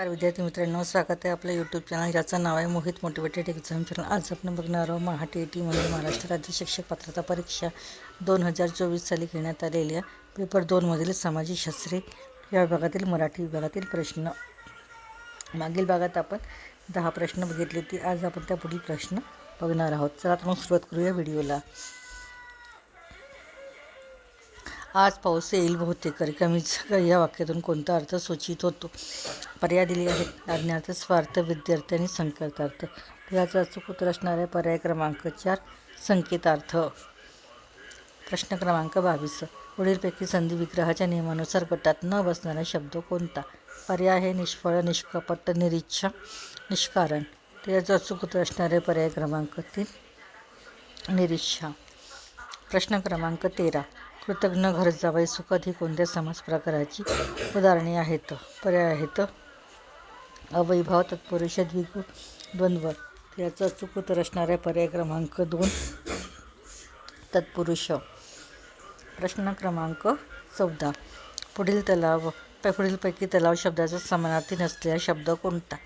नमस्कार विद्यार्थी मित्रांनो स्वागत आहे आपल्या यूट्यूब चॅनल ज्याचं नाव आहे मोहित मोटिवेटेड एक्झाम चॅनल आज आपण बघणार आहोत महा टी टी म्हणजे महाराष्ट्र राज्य शिक्षक पात्रता परीक्षा दोन हजार चोवीस साली घेण्यात आलेल्या पेपर दोनमधील सामाजिक शास्त्रे या विभागातील मराठी विभागातील प्रश्न. मागील भागात आपण दहा प्रश्न बघितले होते आज आपण त्या पुढील प्रश्न बघणार आहोत. चला तर मग सुरुवात करूया व्हिडिओला आज पाऊस येईल बहुतेक कमीच या वाक्यातून कोणता अर्थ सूचित होतो. पर्याय दिले आहेत. अज्ञार्थ स्वार्थ विद्यार्थी आणि संकेतार्थ याचा अचूक उत्तर असणारे पर्याय क्रमांक चार संकेतार्थ. प्रश्न क्रमांक बावीस. पुढीलपैकी संधी विग्रहाच्या नियमानुसार गटात न बसणारा शब्द कोणता? पर्याय आहे निष्फळ निष्कपट निरीच्छा निष्कारण. त्याचं अचूक उत्तर असणारे पर्याय क्रमांक तीन निरीच्छा. प्रश्न क्रमांक तेरा. कृतज्ञ घर जावाय सुखद ही कोणत्या समाज प्रकाराची उदाहरणे आहेत. पर्याय आहेत. अवैभाव तत्पुरुष द्विगु द्वंद्व. याचं अचूक उत्तर असणाऱ्या पर्याय क्रमांक दोन तत्पुरुष. प्रश्न क्रमांक चौदा. पुढील तलाव पुढीलपैकी तलाव शब्दाचा समानार्थी नसलेला शब्द कोणता?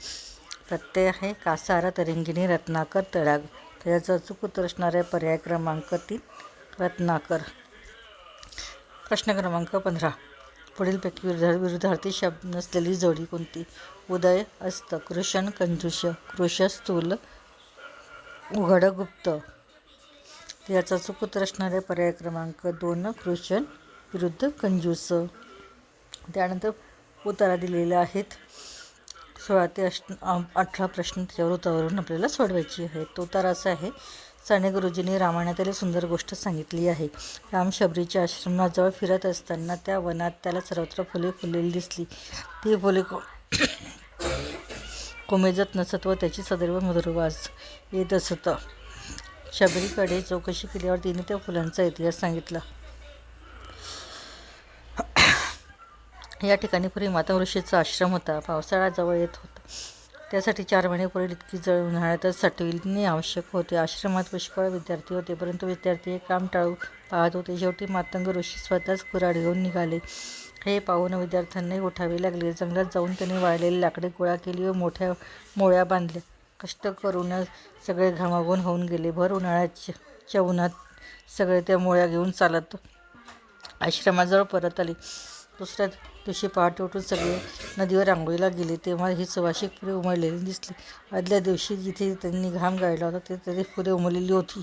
प्रत्यय आहे कासारा तरिंगिणी रत्नाकर तडाग त्याचा अचूक असणाऱ्या पर्याय क्रमांक तीन रत्नाकर. प्रश्न क्रमांक पंधरा. पुढीलपैकी विरुद्ध विरुद्धार्थी शब्द नसलेली जोडी कोणती? उदय अस्त कृषण कंजूष कृष स्थूल उघड गुप्त याचा चूक असणारे पर्याय क्रमांक दोन कृषण विरुद्ध कंजूस. त्यानंतर उतारा दिलेल्या आहेत. सोळा ते अष्ट अठरा प्रश्न त्याच्यावर उत्तरावरून आपल्याला सोडवायची आहे तो उतारा असा आहे साने गुरुजींनी रामायणातील सुंदर गोष्ट सांगितली आहे. राम शबरीच्या आश्रमाजवळ फिरत असताना त्या वनात त्याला सर्वत्र फुले फुललेली दिसली. ती फुले को कोमेजत नसत व त्याची सदैव मधुरवास येत असत. शबरीकडे चौकशी केल्यावर तिने त्या फुलांचा इतिहास सांगितला. या ठिकाणी पूर्वी माता ऋषीचा आश्रम होता. पावसाळा जवळ येत होता. त्यासाठी चार महिने पुरेल इतकी जळ उन्हाळ्यातच साठविणे आवश्यक होते. आश्रमात पुष्कळ विद्यार्थी होते परंतु विद्यार्थी हे काम टाळू पाहत होते. शेवटी मातंग ऋषी स्वतःच कुऱ्हाड घेऊन निघाले. हे पाहून विद्यार्थ्यांनाही उठावे लागले. जंगलात जाऊन त्यांनी वाळलेली लाकडे गोळा केली व मोठ्या मोळ्या बांधल्या. कष्ट करून सगळे घामाघून होऊन गेले. भर उन्हाळ्याच्या च्या उन्हात सगळे त्या मोळ्या घेऊन चालत आश्रमाजवळ परत आले. दुसऱ्या दिवशी पहाटे उठून सगळे नदीवर रांगोळीला गेले. तेव्हा ही सुवासिक फुले उमळलेली दिसली. आदल्या दिवशी जिथे त्यांनी घाम गाळला होता ते तरी फुले उमललेली होती.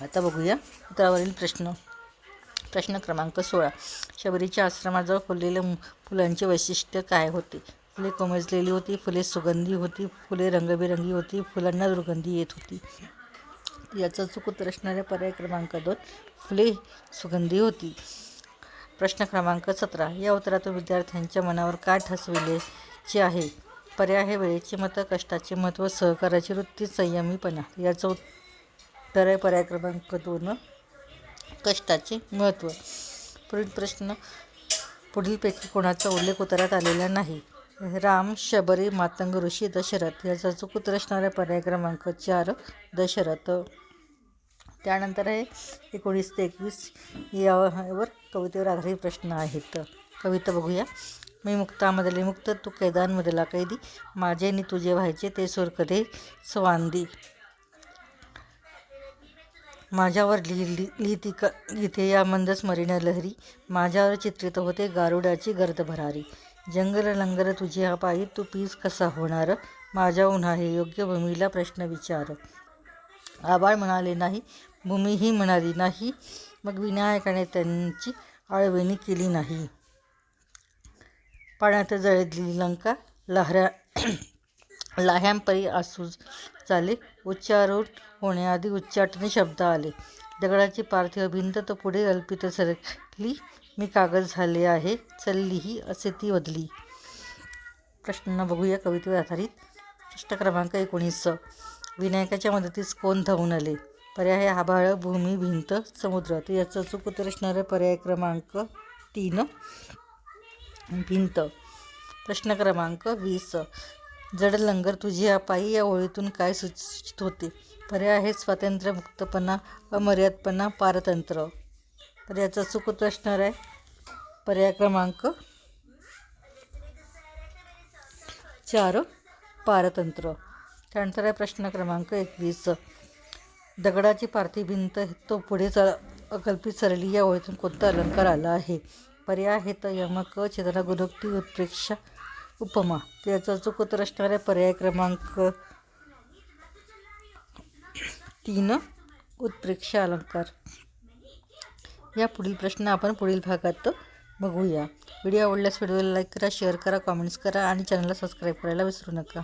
आता बघूया उत्तरावरील प्रश्न. प्रश्न क्रमांक सोळा. शबरीच्या आश्रमाजवळ फुललेल्या फुलांचे वैशिष्ट्य काय होते? फुले कोमेजलेली होती फुले सुगंधी होती फुले रंगबिरंगी होती फुलांना दुर्गंधी येत होती. याचा चूक असणाऱ्या पर्याय क्रमांक दोन फुले सुगंधी होती. प्रश्न क्रमांक सतरा या उत्तरातून विद्यार्थ्यांच्या मनावर काय ठसविलेचे आहे? पर्याय हे वेळेचे मतं कष्टाचे महत्त्व सहकाराची वृत्ती संयमीपणा. याचं उत्तर आहे पर्याय क्रमांक दोन कष्टाचे महत्त्व पुढील प्रश्न पुढीलपैकी कोणाचा उल्लेख उत्तरात आलेला नाही? राम शबरी मातंग ऋषी दशरथ याचा चुकूत असणारा पर्याय क्रमांक चार दशरथ. त्यानंतर आहे एकोणीस ते एकवीस यावर कवितेवर आधारित प्रश्न आहेत. कविता बघूया. मी मुक्तामधले मुक्त तू कैदानमधला कैदी. माझे नि तुझे व्हायचे ते सुरकदे स्वांदी. माझ्यावर लिहिली लिहिती क लिहिते या मंदस्मरीण लहरी. माझ्यावर चित्रित होते गारुडाची गर्द भरारी जंगल लंगर तुझी हा पायी तू पीस कसा होणार? माझ्या उन्हाळे योग्य भूमीला प्रश्न विचार. आबाळ म्हणाले नाही भूमीही म्हणाली नाही. मग विनायकाने त्यांची आळवणी केली नाही. पाण्यात जळली लंका लहऱ्या लाह्यांपरी आसू चाले उच्चारून होण्याआधी उच्चाटने शब्द आले. दगडाची पार्थिव भिंत तर पुढे अल्पित सरकली. मी कागद झाले आहे. चलली ही असे ती बदली प्रश्न बघूया कवितेवर आधारित. प्रश्न क्रमांक एकोणीस. विनायकाच्या मदतीस कोण धावून आले? पर्याय आभाळ भूमी भिंत समुद्र. तर याचं चूक उत्तर असणारे पर्याय क्रमांक तीन. भिंत. प्रश्न क्रमांक वीस. जड लंगर तुझी पायी या ओळीतून काय सूचित होते? पर्याय आहे स्वातंत्र्य मुक्तपणा अमर्यादपणा पारतंत्र. तर याचा चूक उत्तर असणार आहे. पर्याय क्रमांक चार पारतंत्र. त्यानंतर आहे प्रश्न क्रमांक एकवीस. दगडाची पार्थिव भिंत तो पुढे चल अकल्पित सरली या ओळीतून कोणता अलंकार आला आहे? पर्याय आहेत यमक चेतना गुणोक्ती उत्प्रेक्षा उपमा. याचा चुकत असणाऱ्या पर्याय क्रमांक तीन उत्प्रेक्षा अलंकार. या पुढील प्रश्न आपण पुढील भागात बघूया. व्हिडिओ आवडल्यास व्हिडिओला लाईक करा शेअर करा कॉमेंट्स करा आणि चॅनलला सबस्क्राईब करायला विसरू नका.